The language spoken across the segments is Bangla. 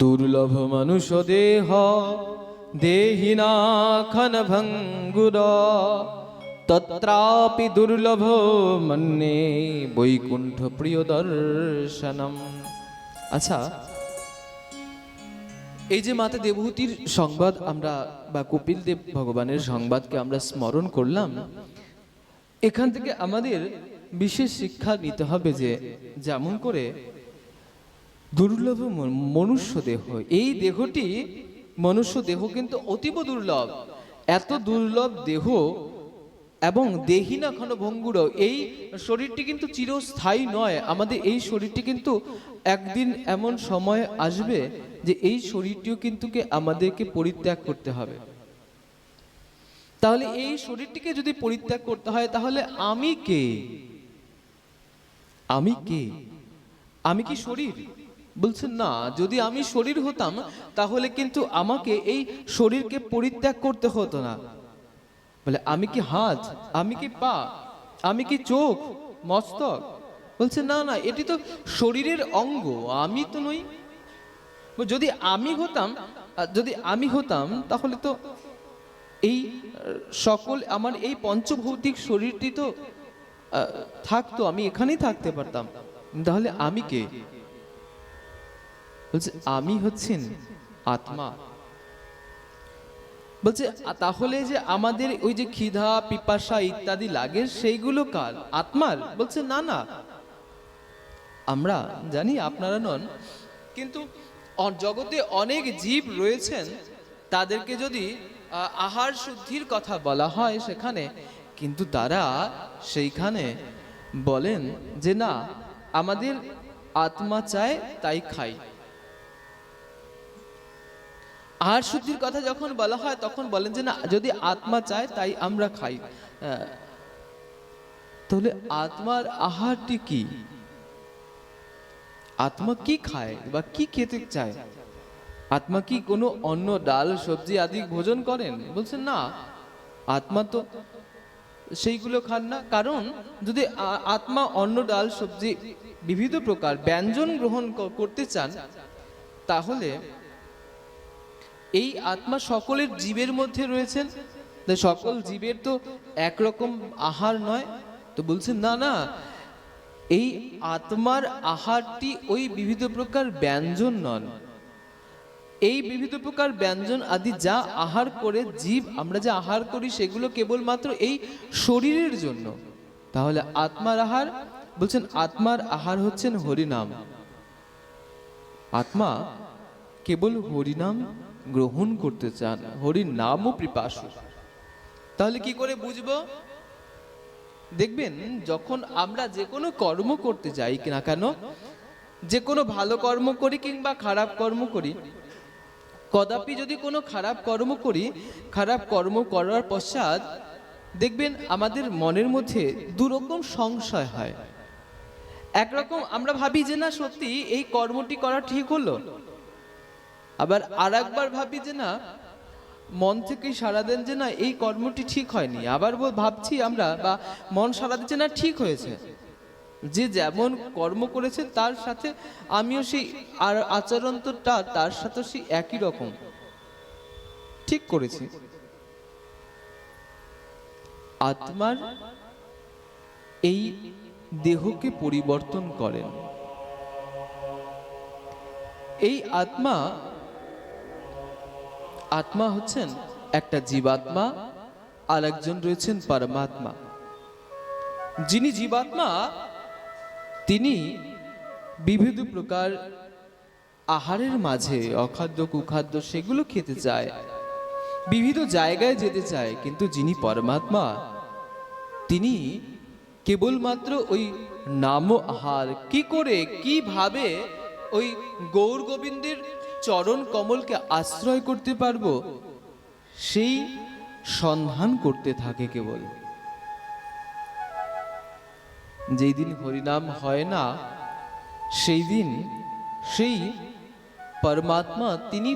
দুর্লভ মানুষ দেহ দেহিনা খন ভঙ্গুর। তত্রাপি দুর্লভ মন্যে বৈকুণ্ঠ প্রিয় দর্শনম। আচ্ছা এই যে মাতা দেবহূতির সংবাদ আমরা, বা কপিল দেব ভগবানের সংবাদকে আমরা স্মরণ করলাম, এখান থেকে আমাদের বিশেষ শিক্ষা নিতে হবে যে, যেমন করে দুর্লভ মনুষ্য দেহ। এই দেহটি মনুষ্য দেহ কিন্তু অতীব দুর্লভ। এত দুর্লভ দেহ এবং দেহিনা ক্ষণ ভঙ্গুর এই শরীরটি কিন্তু চিরস্থায়ী নয়। আমাদের এই শরীরটি কিন্তু একদিন এমন সময় আসবে যে এই শরীরটিও কিন্তু আমাদেরকে পরিত্যাগ করতে হবে। তাহলে এই শরীরটিকে যদি পরিত্যাগ করতে হয়, তাহলে আমি কে? আমি কে? আমি কি শরীর? বলছেন, না, যদি আমি শরীর হতাম, তাহলে কিন্তু আমাকে এই শরীরকে পরিত্যাগ করতে হতো না। বলে, আমি কি হাত? আমি কি পা? আমি কি চোখ? মস্তক? বলছে, না না, এটি তো শরীরের অঙ্গ, আমি তো নই। যদি আমি হতাম যদি আমি হতাম, তাহলে তো এই সকল আমার এই পঞ্চভৌতিক শরীরটি তো থাকতো, আমি এখানেই থাকতে পারতাম। তাহলে আমি কে? বলছে, আমি হচ্ছেন আত্মা। বলছে তাহলে যে আমাদের ওই যে ক্ষিধা পিপাসা ইত্যাদি লাগে, সেইগুলো কার? আত্মার? বলছে, না না। আমরা জানি আপনারা নন, কিন্তু জগতে অনেক জীব রয়েছেন, তাদেরকে যদি আহার শুদ্ধির কথা বলা হয় সেখানে, কিন্তু তারা সেইখানে বলেন যে, না, আমাদের আত্মা চায় তাই খাই। আহার শুদ্ধির কথা যখন বলা হয়, তখন বলেন যে না, যদি আত্মা চায় তাই আমরা খাই। তাহলে আত্মার আহারটি কি? আত্মা কি খায় বা কি খেতে চায়? আত্মা কি কোনো অন্য ডাল, সবজি আদি ভোজন করেন? বলছেন না, আত্মা তো সেইগুলো খান না। কারণ যদি আত্মা অন্য ডাল, সবজি বিবিধ প্রকার ব্যঞ্জন গ্রহণ করতে চান, তাহলে এই আত্মা সকলের জীবের মধ্যে রয়েছেন। সকল জীবের তো একরকম আহার নয়। তো বলছেন, না না, এই আত্মার আহারটি ওই বিবিধ প্রকার ব্যঞ্জন নন। এই বিবিধ প্রকার ব্যঞ্জন আদি যা আহার করে জীব, আমরা যা আহার করি সেগুলো কেবলমাত্র এই শরীরের জন্য। তাহলে আত্মার আহার, বলছেন, আত্মার আহার হচ্ছেন হরিনাম। আত্মা কেবল হরিনাম গ্রহণ করতে চান, হরির নামও পিপাসু। তাহলে কি করে বুঝব? দেখবেন, যখন আমরা যে কোনো কর্ম করতে যাই না কেন, যে কোনো ভালো কর্ম করি কিংবা খারাপ কর্ম করি, কদাপি যদি কোনো খারাপ কর্ম করি, খারাপ কর্ম করার পশ্চাৎ দেখবেন আমাদের মনের মধ্যে দুরকম সংশয় হয়। একরকম আমরা ভাবি যে না, সত্যি এই কর্মটি করা ঠিক হলো। আবার আর একবার ভাবি যে না, মন থেকেই সারা দেন যে না, এই কর্মটি ঠিক হয়নি। আবার ভাবছি আমরা, বা মন সারা দিচ্ছে না, ঠিক হয়েছে। যে যেমন কর্ম করেছে, তার সাথে আমিও সেই আর আচরণ তো তার সাথে সেই একই রকম। ঠিক করেছি। আত্মার এই দেহকে পরিবর্তন করেন। এই আত্মা আত্মা হচ্ছেন একটা জীবাত্মা আর একজন রয়েছেন পরমাত্মা। যিনি জীবাত্মা, তিনি বিবিধ প্রকার আহারের মাঝে অখাদ্য, কুখাদ্য সেগুলো খেতে চায় বিবিধ জায়গায় যেতে চায়, কিন্তু যিনি পরমাত্মা, তিনি কেবলমাত্র ওই নাম আহার। কি করে, কীভাবে ওই গৌর গোবিন্দের চরণ কমলকে আশ্রয় করতে পারব, সেই সন্ধান করতে থাকে কেবল। যেই দিন হরিনাম হয় না, সেই দিন সেই পরমাত্মা তিনি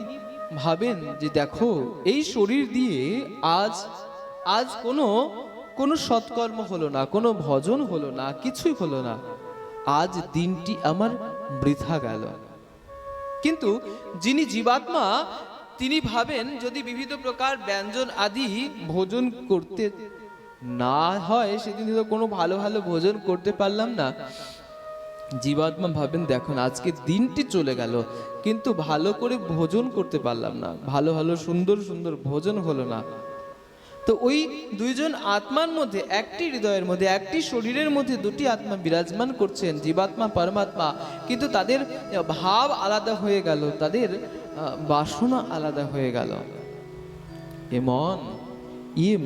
ভাবেন যে দেখো, এই শরীর দিয়ে আজ আজ কোনো কোনো সৎকর্ম হলো না, কোনো ভজন হলো না, কিছুই হলো না। আজ দিনটি আমার বৃথা গেল। কিন্তু যিনি জীবাত্মা, তিনি ভাবেন যদি বিভিন্ন প্রকার ব্যঞ্জন আদি ভোজন করতে না হয়, সেদিন তো কোনো ভালো ভালো ভোজন করতে পারলাম না। জীবাত্মা ভাবেন, দেখুন, আজকে দিনটি চলে গেল, কিন্তু ভালো করে ভোজন করতে পারলাম না। ভালো ভালো সুন্দর সুন্দর ভোজন হলো না। তো ওই দুইজন আত্মার মধ্যে, একটি হৃদয়ের মধ্যে, একটি শরীরের মধ্যে দুটি আত্মা বিরাজমান করছেন, জীবাত্মা, পরমাত্মা। কিন্তু তাদের ভাব আলাদা হয়ে গেল, তাদের বাসনা আলাদা হয়ে গেল। এ মন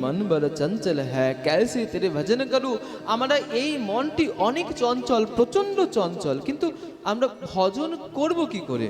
মন বড় চঞ্চল হ্যাঁ ক্যাসে তেরে ভজন করু। আমরা এই মনটি অনেক চঞ্চল প্রচণ্ড চঞ্চল, কিন্তু আমরা ভজন করব কি করে?